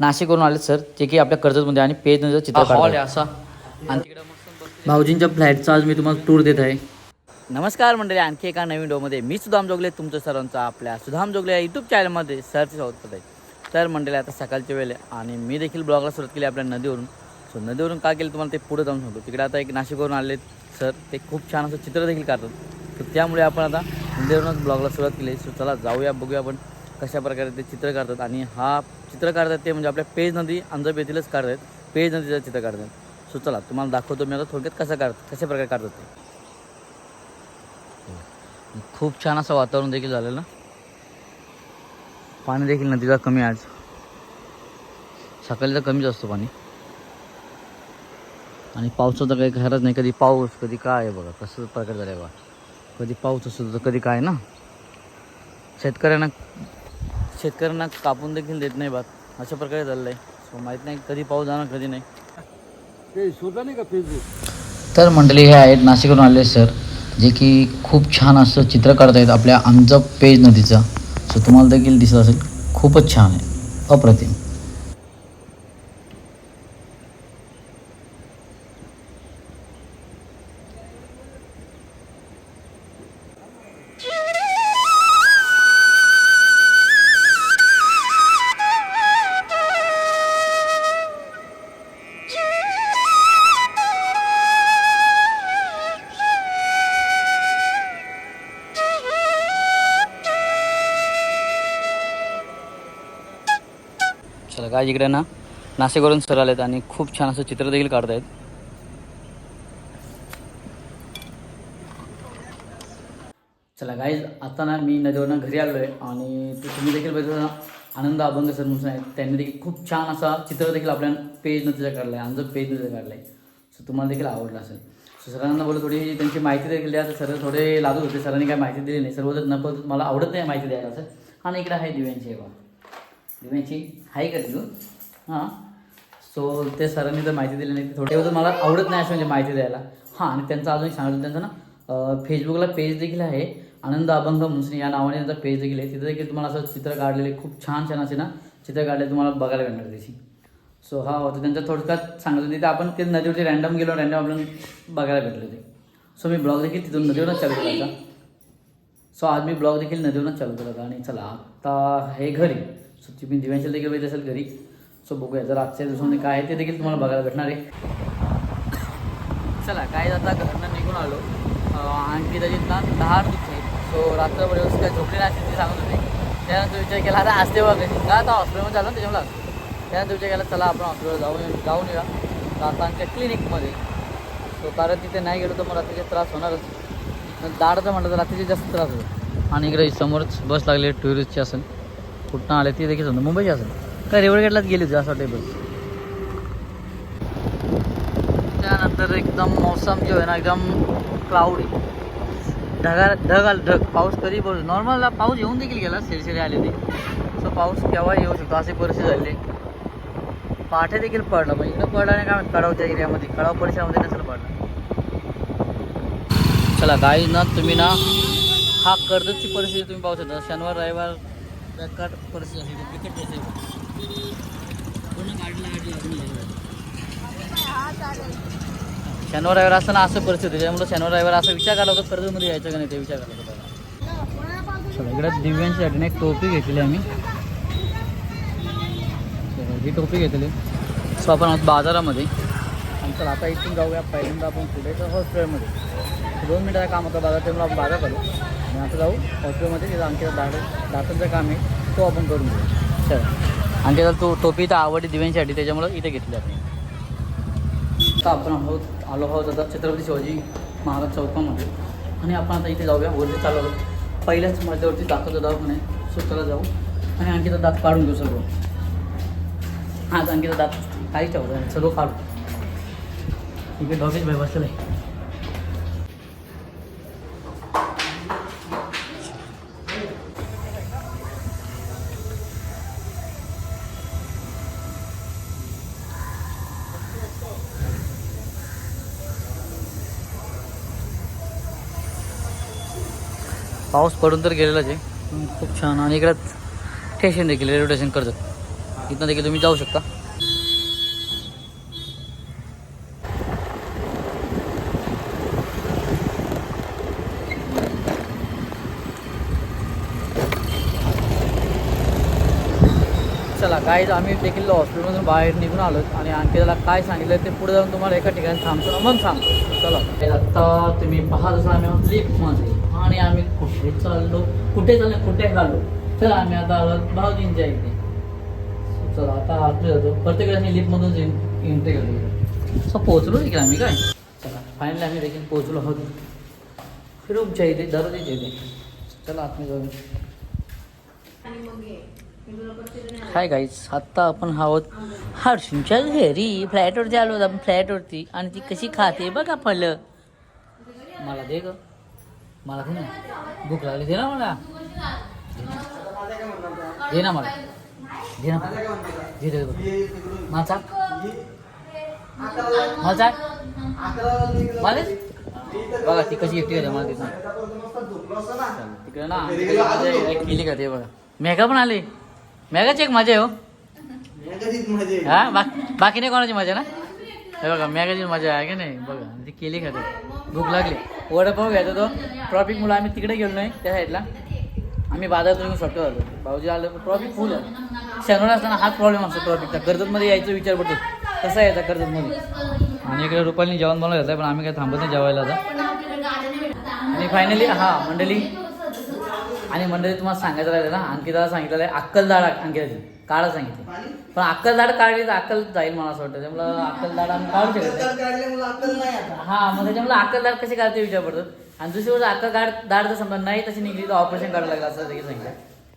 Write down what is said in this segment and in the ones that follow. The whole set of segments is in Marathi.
नाशिकवरून आले सर. जे की आपल्या कर्जतमध्ये आणि पेज नदीचं चित्र हॉल आहे असा. आणि तिकडे भाऊजींच्या फ्लॅटचा आज मी तुम्हाला टूर देत आहे. नमस्कार मंडळी आणखी एका नवीन डोमध्ये मी सुधाम जोगले तुमचं सर्वांचं आपल्या सुधाम जोगले या यूट्यूब चॅनलमध्ये सरचे स्वागत आहे तर मंडळी आता सकाळची वेळ आहे आणि मी देखील ब्लॉगला सुरुवात केली आपल्या नदीवरून. सो नदीवरून का केलं तुम्हाला ते पुढे जाऊन सांगतो. तिकडे आता एक नाशिकवरून आले सर. ते खूप छान असं चित्र देखील काढतात. तर त्यामुळे आपण आता नदीवरूनच ब्लॉगला सुरुवात केली. सो चला जाऊया बघूया आपण. कशा प्रकारे ते चित्र काढतात आणि हा चित्र काढतात ते म्हणजे आपल्या पेज नदी अंजब येथीलच काढतात. पेज नदीचं चित्र काढतात. सो चला तुम्हाला दाखवतो मी आता थोडक्यात कसं काढ कशा प्रकारे काढतात ते. खूप छान असं वातावरण देखील झालेलं ना? पाणी देखील नदीला कमी आहे आज. सकाळी तर कमीच असतो पाणी. आणि पावसाचं काही खरंच नाही. कधी पाऊस कधी काय आहे बघा कसं प्रकार झालं आहे बघा. कधी पाऊस असतो तर कधी काय ना? शेतकऱ्यांना शेतकऱ्यांना कापून देखील देत नाही बात अशा प्रकारे झालेलं आहे सो माहीत नाही कधी पाऊस जाणार कधी नाही. ते शोधला नाही का फेसबुक तर मंडळी हे आहेत नाशिकवरून आले सर जे की खूप छान असं चित्र काढत आहेत आपल्या अंजप पेज नदीचं. सो तुम्हाला देखील दिसत असेल खूपच छान आहे. अप्रतिम. काय इकडे ना? नाशिकवरून सर आलेत आणि खूप छान असं चित्र देखील काढतायत. चला गाईज आता ना मी नदीवरनं घरी आलो आहे आणि ते तुम्ही देखील बघितलं आनंद अभंग सर म्हणून आहेत. त्यांनी देखील खूप छान असा चित्र देखील आपल्या पेज नदीचा काढला आहे आमचं पेज नदीचा काढला आहे सो तुम्हाला देखील आवडलं असेल. सो सरांना बोललं थोडी त्यांची माहिती देखील द्या. तर सर थोडे लागत होते सरांनी काय माहिती दिली नाही. सर्व नको मला आवडत नाही माहिती द्यायला असं आणि इकडे आहे दिव्यांची आहे बा दिव्यांची आहे का तिथून हां. सो ते सरांनी तर माहिती दिली नाही. थोडे होतं मला आवडत नाही असं म्हणजे माहिती द्यायला. हां आणि त्यांचं अजून सांगितलं त्यांचं ना फेसबुकला पेज देखील आहे. आनंद अभंग मुसनी या नावाने त्यांचा पेज देखील आहे. तिथं देखील तुम्हाला असं चित्र काढलेले खूप छान छान असे ना चित्र काढले तुम्हाला बघायला मिळणार त्याची. सो हा होतं त्यांच्या थोडक्यात सांगितलं तिथे आपण ते नदीवरती रँडम गेलो रँडम आपण बघायला भेटले ते. सो मी ब्लॉग देखील तिथून नदीवरच चालू केला होता. सो आज मी ब्लॉग देखील नदीवरूनच चालू केला होता. आणि चला आता हे घरी. सो तुम्ही दिव्यांशी देखील बघित असेल घरी. सो बघूया. जर आजच्या दिवसामध्ये काय आहे ते देखील तुम्हाला बघायला भेटणार आहे. चला काय आता घरनं निघून आलो. आणखी त्याची ना दहा दुःख सो रात्रभर व्यवस्थित काय झोपली नाही ते सांगत होते. त्यानंतर विचार केला आता असते बघ. का आता हॉस्पिटलमध्ये झालं ना त्याच्यामुळे त्यानंतर विचार केला चला आपण हॉस्पिटल जाऊन जाऊन येऊया. तर आता आमच्या क्लिनिकमध्ये सो कारण तिथे नाही गेलो तर मग रात्रीचे त्रास होणारच. दाडचं म्हटलं तर रात्रीचे जास्त त्रास होतो आणि इकडे समोरच बस लागली टुरिस्टची असेल. कुठं आले ते देखील समजा. मुंबईची असेल. काय रेवळगेटलाच गेली होती असं वाटतं बस त्यानंतर एकदम मौसम जो आहे ना एकदम क्लाउडी ढगा ढग आलं ढग. पाऊस कधी पडतो नॉर्मलला पाऊस येऊन देखील गेला सिरसिरी आले ते सो पाऊस केव्हा येऊ शकतो अशी परिस्थिती झाली पाठे देखील पडला पण इकडं पडला नाही काय कडावच्या एरियामध्ये. कडाव परिसरामध्ये नसेल पडला. चला गाई ना तुम्ही ना हा कर्जतची परिस्थिती तुम्ही पाहू शकता. शनिवार रविवार बेकार परिस्थिती क्रिकेट पूर्ण गाडीला गाडी लागून शनिवार रविवार असताना असं परिस्थिती त्याच्यामुळे शनिवार रविवार असा विचार करायला होता कर्जमध्ये यायचं का नाही ते विचार करायला होता. चला इकडे दिव्यांसाठी एक टोपी घेतली आम्ही. ही टोपी घेतली सो आपण आहोत बाजारामध्ये. आणि चला आता इथून जाऊया पहिल्यांदा आपण पुढे तर हॉस्पिटलमध्ये दोन मिनटाचं काम होतं बाजार त्यामुळे आपण बाजार करू आणि आता जाऊ हॉस्पिटलमध्ये तिथं आणखी दाट दातांचं काम आहे तो आपण करून घेऊ. चल. आणखी तर तो टोपी तर आवडली दिव्यांसाठी त्याच्यामुळं इथे घेतली आपण. आता आपण आहोत आलो आहोत आता छत्रपती शिवाजी महाराज चौकामध्ये. आणि आपण आता इथे जाऊया वरती चालू आहोत. पहिल्याच मजल्यावरती दाखवतो दवाखाने सुताला जाऊ. आणि आणखी दात काढून घेऊ सर्व आज आणखी दात काही ठेवतो सर्व काढू. इकडे डॉगेज भाई बसलेलं. आहे पाऊस पडून तर गेलेलाच आहे. खूप छान. आणि इकडं स्टेशन देखील रेल्वे स्टेशन करतात. इथनं देखील तुम्ही जाऊ शकता. चला काय आम्ही देखील हॉस्पिटलमधून बाहेर निघून आलो आणि आणखी त्याला काय सांगितलं ते पुढे जाऊन तुम्हाला एका ठिकाणी थांबतो. मग सांगतो. चला. आता तुम्ही पाहत असाल आम्ही लिफ्टमध्ये आणि आम्ही कुठे चाललो कुठे चाललो कुठे घालो? तर आम्ही आता आलो भाऊजींच्या इथे चला आता आतमध्ये जातो प्रत्येकाने लिफ्टमधून एंट्री करतो सो पोहोचलो देखील आम्ही काय? चला फायनली आम्ही देखील पोहोचलो. आहोत रूमच्या इथे दरवाजेच्या इथे. चला आतमध्ये जाऊ हाय गाईज आत्ता आपण आहोत हर्षूंच्या घरी. फ्लॅटवरती आलो आहोत आपण फ्लॅटवरती आणि ती कशी खाते बघा फलं मला दे ग. मला ना भूक लागली. दे ना मला. दे ना मला. दे ना दे दे. मला चाक. मला चाक. मला. बघा ती कशी एकटी मला नाही. तिकडे ना. केली का ते बघा. मेघा पण आले. मेघाची एक मजा आहे हो. हा बाकी नाही कोणाची मजा ना? हे बघा मॅगाची मजा आहे का नाही? बघा ती केली खाते भूक लागली. वडापाव घ्यायचा तो. ट्रॉफिकमुळे आम्ही तिकडे गेलो नाही त्या साईडला आम्ही बाजारातून शॉर्टकट आलो भाऊजी आलो ट्रॉफिक फुल आहे. शनिवार असताना हाच प्रॉब्लेम असतो ट्रॉफिकचा कर्जतमध्ये यायचा विचार पडतो कसा यायचा कर्जतमध्ये आणि इकडे रुपाली जेवण बनवलं जातं पण आम्ही काय थांबत नाही जेवायला आता. आणि फायनली हा मंडळी. आणि मंडळी तुम्हाला सांगायचं राहिलं ना अंकिताला सांगितलेलं आहे अक्कल दाड अंकिताची काढा सांगितली. पण अक्कल दाड काढली तर अक्कल जाईल मला असं वाटतं. त्यामुळं अक्कल दाड आम्ही काढू शकत नाही. हा मग त्याच्यामुळे अक्कल दाड कसे काढते विचार पडतो. आणि दुसरी गोष्ट अक्कल दाड दाड जर समजा नाही तशी निघली तर ऑपरेशन करायला लागलं असं देखील सांगितलं.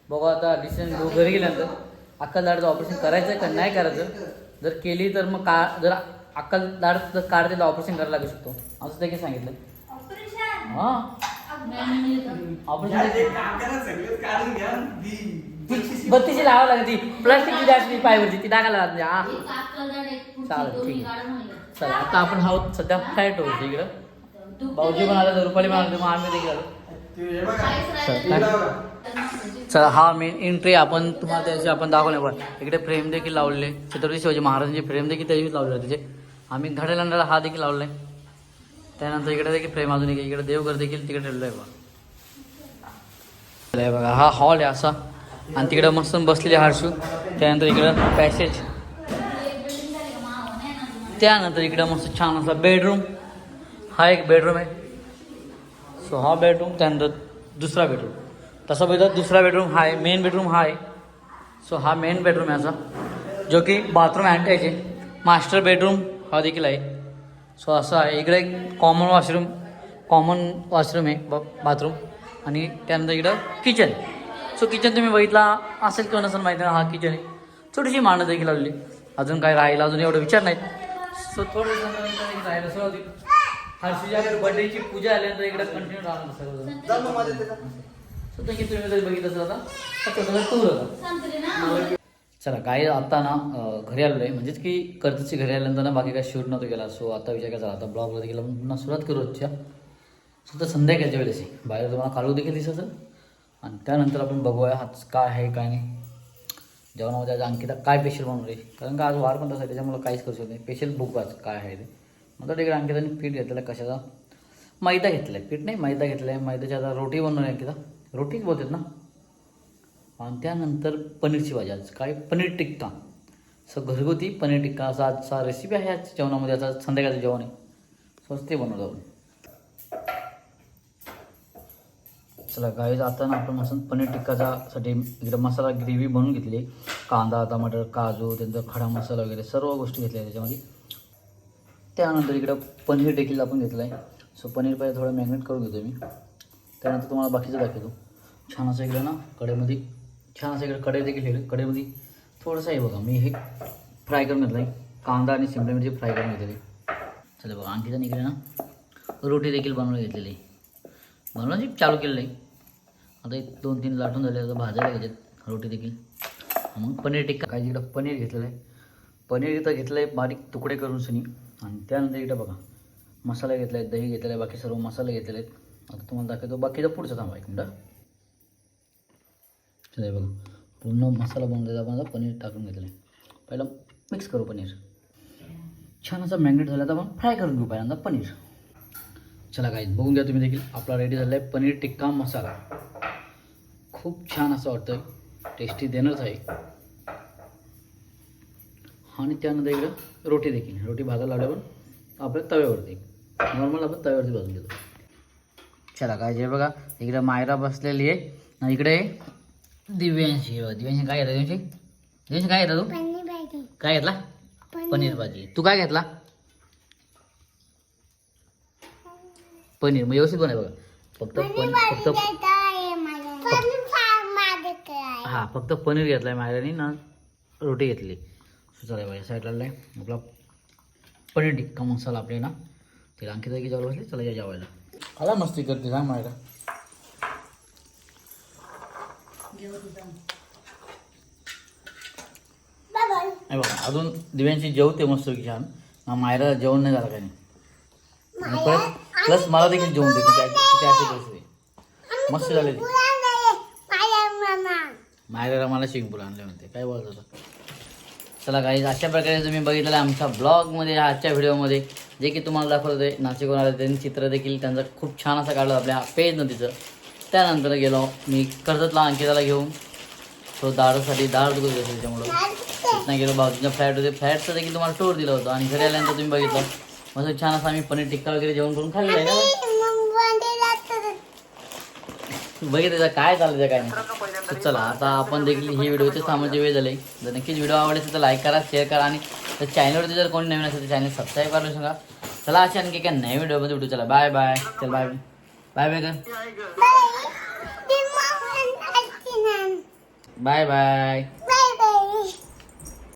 बघू आता डिसिजन घेऊ घरी गेल्यानंतर. अक्कल दाडचं ऑपरेशन करायचं का नाही करायचं? जर केली तर मग का जर अक्कल दाड जर काढते तर ऑपरेशन करायला लागू शकतो. असं देखील सांगितलं. हां. ऑपरेशन बत्तीची लावावं लागते ती. प्लास्टिकची जास्त पायवरची ती टाकायला लागते. हा. चालेल ठीक आहे. चला आता आपण आहोत सध्या फ्लॅट होतो इकडं. भाऊजी पण आलं रुपाली पण आलं मग आम्ही देखील चला, हा मेन एंट्री आपण तुम्हाला त्याची आपण दाखवले पण इकडे फ्रेम देखील लावलेले. छत्रपती शिवाजी महाराजांचे फ्रेम देखील त्याची लावलेले त्याचे आम्ही घड्याला हा देखील लावलाय त्यानंतर इकडे देखील फ्रेम अजून. इकडे देवघर देखील तिकडे ठेवलं आहे बघा. चला हे बघा हा हॉल आहे असा. आणि तिकडं मस्त बसलेले हारशू त्यानंतर इकडं पॅसेज त्यानंतर इकडं मस्त छान असा बेडरूम हा एक बेडरूम आहे. सो हा बेडरूम त्यानंतर दुसरा बेडरूम तसा बघितलं दुसरा बेडरूम हा आहे. मेन बेडरूम हा आहे. सो हा मेन बेडरूम आहे असा. जो की बाथरूम अटॅच आहे. मास्टर बेडरूम हा देखील आहे. सो असं आहे. इकडे एक कॉमन वॉशरूम कॉमन वॉशरूम आहे. ब बाथरूम आणि त्यानंतर इकडं किचन सो किचन तुम्ही बघितला असेल किंवा नसेल माहिती नाही हा किचन आहे. छोटीशी मांडं देखील लावली अजून काय राहिलं अजून एवढं विचार नाहीत सो थोडं राहिलं सुरुवात हर्षीच्या बर्थडेची पूजा आल्यानंतर इकडे कंटिन्यू राहणार सो देखील तुम्ही जर बघितलं असेल आता? तर छोटासा टूर होता चला काय आता ना घरी आलेलो आहे. म्हणजेच की कर्जची घरी आल्यानंतर ना बाकी काय शूट नव्हतं केला. सो आता विचार काय झाला आता ब्लॉगला देखील पुन्हा सुरुवात करू रोजच्या सो तर संध्याकाळच्या वेळेस. बाहेर तुम्हाला काळू देखील दिसत असेल. आणि त्यानंतर आपण बघूया आज काय आहे काय नाही. जेवणामध्ये आज अंकिता काय स्पेशल आहे कारण का आज वार पण तसा आहे त्याच्यामुळे काहीच करू शकत नाही. स्पेशल बुक आज काय आहे ते. मग तिकडे अंकिताने पीठ घेतलेलं आहे कशाचा? मैदा घेतला आहे पीठ नाही मैदा घेतला आहे मैद्याची आता रोटी बनवली आहे अंकिता. रोटीच बोलतात ना? आणि त्यानंतर पनीरची भाजी. आज काय? पनीर टिक्का. सो घरगुती पनीर टिक्का. असा आजचा रेसिपी आहे आज जेवणामध्ये. आता संध्याकाळचं जेवण आहे. स्वस्त ते बनवतो आपण. चला गाईज आता ना आपण मस्त पनीर टिक्काच्यासाठी इकडे मसाला ग्रेव्ही बनवून घेतली. आहे. कांदा टमाटर काजू त्यांचा खडा मसाला वगैरे सर्व गोष्टी घेतल्या त्याच्यामध्ये. त्यानंतर इकडं पनीर देखील आपण घेतलं आहे सो पनीर पहिले थोडं मॅग्नेट करून घेतो मी. त्यानंतर तुम्हाला बाकीचं दाखवतो. छान असं इकडं ना कडेमध्ये छान असं इकडे कढई देखील ठेवलं. कढईमध्ये थोडंसं आहे बघा मी हे फ्राय करून घेतलं आहे कांदा आणि शिमला मिरची फ्राय करून घेतलेली. चला बघा आणखी तर इकडे ना रोटी देखील बनवून घेतलेली. आहे बनवण्याची चालू केलेलं. आहे आता एक दोन तीन लाटून झाले आता भाजायला घ्यायच्यात रोटी देखील. मग पनीर टिक्का. काय इकडं पनीर घेतलेलं आहे. पनीर इथं घेतलं आहे बारीक तुकडे करून सनी. आणि त्यानंतर इकडं बघा मसाला घेतला आहे दही घेतलेलं आहे बाकी सर्व मसाले घेतलेले आहेत. आता तुम्हाला दाखवतो बाकीचं पुढचं थांबा एक मिनटं. चला बघा पूर्ण मसाला बनवून द्यायचा आपण आता पनीर टाकून घेतलं आहे. पहिलं मिक्स करू पनीर. छान असं मॅग्नेट झालं तर आपण फ्राय करून घेऊ पहिल्यांदा पनीर. चला काय बघून घ्या तुम्ही देखील आपला रेडी झाला आहे पनीर टिक्का मसाला. खूप छान असं वाटतं टेस्टी देणारच आहे. आणि त्यानंतर इकडं रोटी देखील. रोटी भाजायला लावल्यावर आपल्या तव्यावरती. नॉर्मल आपण तव्यावरती भाजून घेतो. चला काय जे बघा. इकडे मायरा बसलेली आहे. इकडे दिव्यांशी. दिव्यांशी काय घेतला दिव्यांशी? दिव्यांशी काय घेतला तू? काय घेतला? पनीर. भाजी तू काय घेतला? पनीर. मग व्यवस्थित बनव बघा. फक्त पनीर फक्त हा फक्त पनीर घेतलाय मायराने ना रोटी घेतली. सो चला बाई साईडला आलाय. आपला पनीर टिक्का मसाला आपले ना. तिला आणखी जागी जेवायला बसले? चला या जेवायला. आला मस्ती करते सांग मायरा नाही बघा अजून दिव्यांची जेवते मस्त की छान. ना मायरा जेवण नाही झालं काही. नाही परत प्लस मला देखील जेवण देते त्या तिथे अशी परिस्थिती मस्त झालेली. मायरा मला शिंगपूर आणले म्हणते. काय बोलत होता? चला काही अशा प्रकारे तुम्ही बघितलं आमच्या ब्लॉगमध्ये आजच्या व्हिडिओमध्ये जे की तुम्हाला दाखवत होते नाशिकवरून आले त्यांनी चित्र देखील त्यांचं खूप छान असं काढलं आपल्या पेज नदीचं त्यानंतर गेलो मी कर्जतला अंकिताला घेऊन. तो दारूसाठी दारू दुखत होते त्याच्यामुळं. तिथनं गेलो बाजूच्या फ्लॅट होते फ्लॅटचं देखील तुम्हाला टूर दिलं होतं आणि घरी आल्यानंतर तुम्ही बघितलं. मस्त छान असं आम्ही पनीर टिक्का वगैरे जेवण करून खाल्लं आहे ना. बघितलं काय चाललं काय नाही तर चला आता आपण देखील ही व्हिडिओचे थांबायचे वेळ झाले. जर नक्कीच व्हिडिओ आवडले तर लाईक करा शेअर करा आणि त्या चॅनलवरती जर कोणी नवीन असेल तर चॅनल सबस्क्राईब करायला सांगा चला अशा आणखी काय नवीन व्हिडिओमध्ये भेटू. चला बाय बाय चल बाय बाय बाय कर बाय बाय